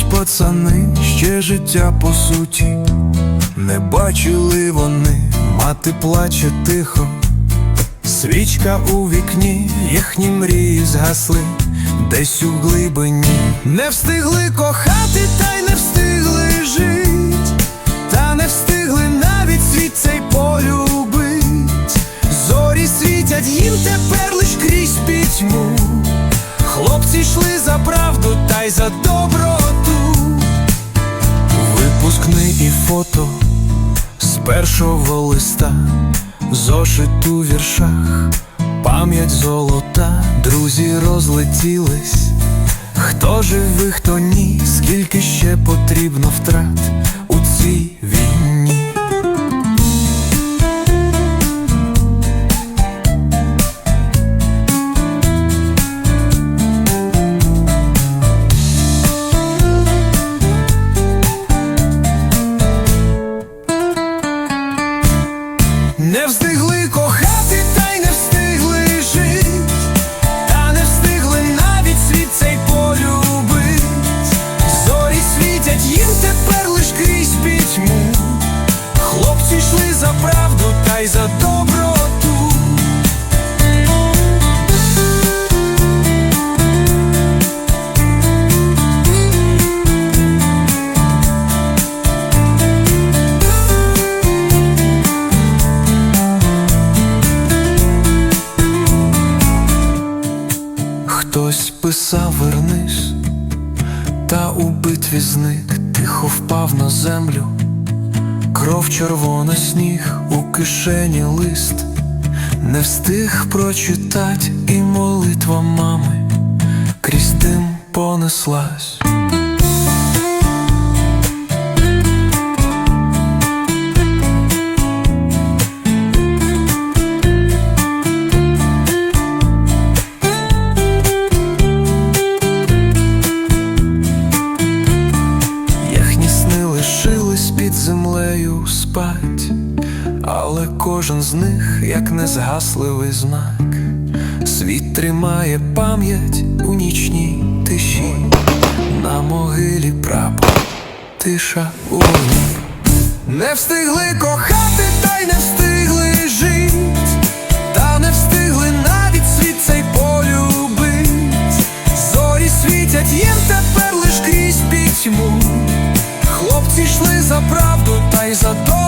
пацани, ще життя по суті, не бачили вони, мати плаче тихо, свічка у вікні, їхні мрії згасли, десь у глибині. Не встигли кохати, та й не встигли жить, та не встигли навіть світ цей полюбить. Зорі світять їм тепер лиш крізь пітьму. Хлопці йшли за правду та й за доброту. І фото з першого листа, зошит у віршах, пам'ять золота, друзі розлетілись. Хто живий, хто ні, скільки ще потрібно втрат кохати, та й не встигли Хтось писав вернись, та у битві зник, тихо впав на землю, кров червона сніг, у кишені лист, не встиг прочитать, і молитва мами. Крізь дим понеслась. Спать, але кожен з них, як незгасливий знак, світ тримає пам'ять у нічній тиші, на могилі прапор, тиша у вогні. Не встигли кохати, та й не встигли жить, та не встигли навіть світ цей полюбить. Зорі світять їм тепер лиш крізь пітьму. Хлопці йшли за правду та й за добро